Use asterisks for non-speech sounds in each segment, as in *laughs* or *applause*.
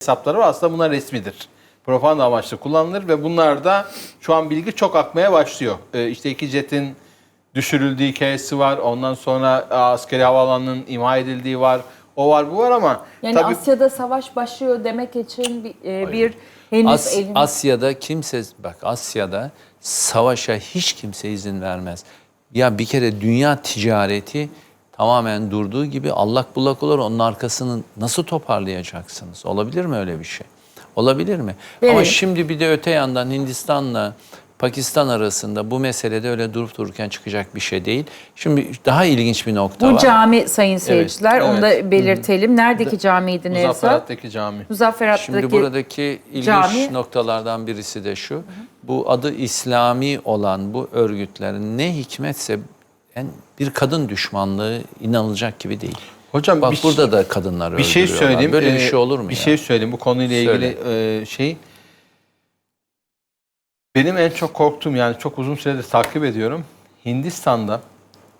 hesapları var. Aslında bunlar resmidir. Propaganda amaçlı kullanılır ve bunlarda şu an bilgi çok akmaya başlıyor. Ee, işte iki jetin düşürüldüğü hikayesi var. Ondan sonra askeri havaalanının imha edildiği var. O var bu var ama Yani tabii Asya'da savaş başlıyor demek için bir, e, bir henüz As- elin... Asya'da kimse bak Asya'da savaşa hiç kimse izin vermez. Ya bir kere dünya ticareti tamamen durduğu gibi allak bullak olur. Onun arkasını nasıl toparlayacaksınız? Olabilir mi öyle bir şey? Olabilir mi? Ama Evet. şimdi bir de öte yandan Hindistan'la Pakistan arasında bu meselede öyle durup dururken çıkacak bir şey değil. Şimdi daha ilginç bir nokta Bu var. cami sayın seyirciler onu evet. da belirtelim. Neredeki camiydi Nevzat? Muzafferat'taki cami. Muzafferat'taki Şimdi buradaki ilginç cami- noktalardan birisi de şu. Bu adı İslami olan bu örgütlerin ne hikmetse en bir kadın düşmanlığı inanılacak gibi değil. Hocam Bak bir, burada da kadınlar bir şey söyleyeyim. Böyle bir Ee, şey olur mu Bir ya? şey söyleyeyim bu konuyla ilgili e, şey. Benim en çok korktuğum yani çok uzun süredir takip ediyorum. Hindistan'da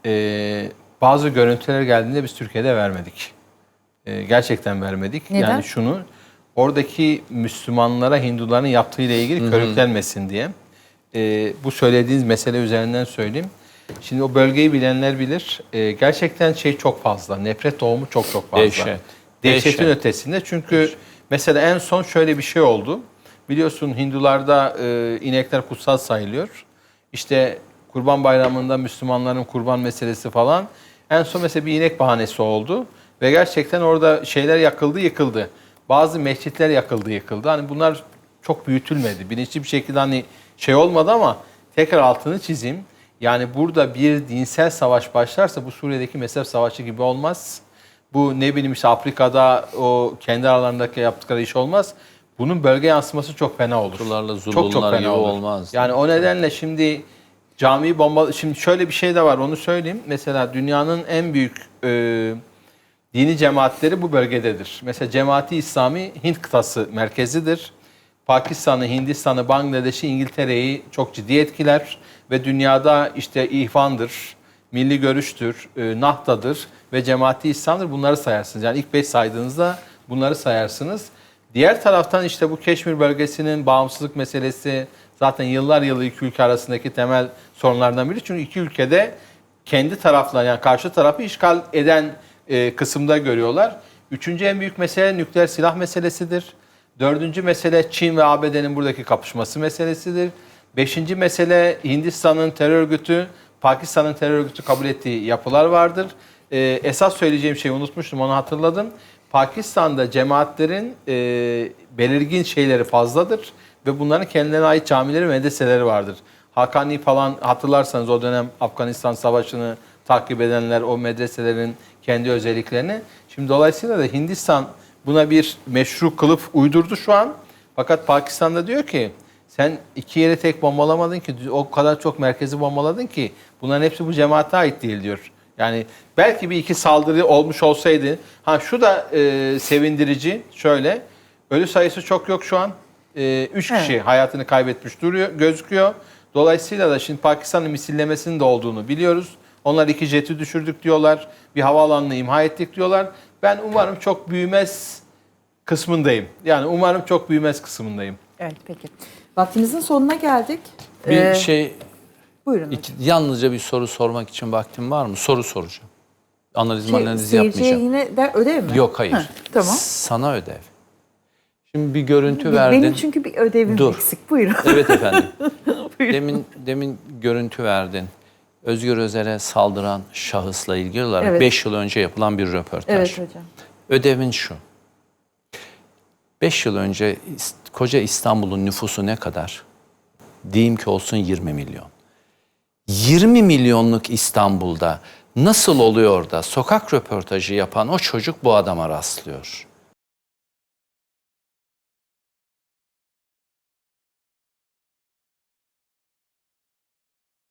e, bazı görüntüler geldiğinde biz Türkiye'de vermedik. E, gerçekten vermedik. Neden? Yani şunu oradaki Müslümanlara Hinduların yaptığıyla ilgili körüklenmesin diye. E, bu söylediğiniz mesele üzerinden söyleyeyim. Şimdi o bölgeyi bilenler bilir. E, gerçekten şey çok fazla. Nefret tohumu çok çok fazla. Dehşet. Dehşetin Dehşet. ötesinde. Çünkü mesela en son şöyle bir şey oldu. Biliyorsun Hindularda e, inekler kutsal sayılıyor. İşte Kurban Bayramı'nda Müslümanların kurban meselesi falan. En son mesela bir inek bahanesi oldu. Ve gerçekten orada şeyler yakıldı, yıkıldı. Bazı mescitler yakıldı, yıkıldı. Hani bunlar çok büyütülmedi. Bilinçli bir şekilde hani şey olmadı ama tekrar altını çizeyim. Yani burada bir dinsel savaş başlarsa bu Suriye'deki mezhep savaşı gibi olmaz. Bu ne bileyim işte Afrika'da o kendi aralarındaki yaptıkları iş olmaz. Bunun bölge yansıması çok fena olur. Şuralarla çok çok fena gibi olur. olmaz. Yani o nedenle şimdi camiyi bomba... Şimdi şöyle bir şey de var onu söyleyeyim. Mesela dünyanın en büyük e, dini cemaatleri bu bölgededir. Mesela Cemaati İslami Hint kıtası merkezidir. Pakistan'ı, Hindistan'ı, Bangladeş'i, İngiltere'yi çok ciddi etkiler. Ve dünyada işte ihvandır, milli görüştür, e, nahtadır ve cemaati İslam'dır. Bunları sayarsınız. Yani ilk beş saydığınızda bunları sayarsınız. Diğer taraftan işte bu Keşmir bölgesinin bağımsızlık meselesi zaten yıllar yılı iki ülke arasındaki temel sorunlardan biri. Çünkü iki ülkede kendi taraflar yani karşı tarafı işgal eden e, kısımda görüyorlar. Üçüncü en büyük mesele nükleer silah meselesidir. Dördüncü mesele Çin ve ABD'nin buradaki kapışması meselesidir. Beşinci mesele Hindistan'ın terör örgütü, Pakistan'ın terör örgütü kabul ettiği yapılar vardır. Ee, esas söyleyeceğim şeyi unutmuştum, onu hatırladım. Pakistan'da cemaatlerin e, belirgin şeyleri fazladır ve bunların kendilerine ait camileri ve medreseleri vardır. Hakani falan hatırlarsanız o dönem Afganistan Savaşı'nı takip edenler o medreselerin kendi özelliklerini. Şimdi dolayısıyla da Hindistan buna bir meşru kılıf uydurdu şu an. Fakat Pakistan'da diyor ki sen iki yeri tek bombalamadın ki o kadar çok merkezi bombaladın ki bunların hepsi bu cemaate ait değil diyor. Yani belki bir iki saldırı olmuş olsaydı. Ha şu da e, sevindirici şöyle. Ölü sayısı çok yok şu an. E, üç kişi hayatını kaybetmiş duruyor gözüküyor. Dolayısıyla da şimdi Pakistan'ın misillemesinin de olduğunu biliyoruz. Onlar iki jeti düşürdük diyorlar. Bir havaalanını imha ettik diyorlar. Ben umarım çok büyümez kısmındayım. Yani umarım çok büyümez kısmındayım. Evet peki. Vaktimizin sonuna geldik. Bir Ee, şey Buyurun. iki- yalnızca bir soru sormak için vaktim var mı? Soru soracağım. Analiz Şey, analiz seyirciye yapmayacağım. yine de ödev mi? Yok hayır. Ha, tamam. Sana ödev. Şimdi bir görüntü Benim verdin. çünkü bir ödevim Dur. eksik. Buyurun. Evet efendim. *laughs* Buyurun. demin demin görüntü verdin. Özgür Özel'e saldıran şahısla ilgili olarak Evet. 5 yıl önce yapılan bir röportaj. Evet hocam. Ödevin şu. 5 yıl önce koca İstanbul'un nüfusu ne kadar? Diyeyim ki olsun 20 milyon. 20 milyonluk İstanbul'da nasıl oluyor da sokak röportajı yapan o çocuk bu adama rastlıyor?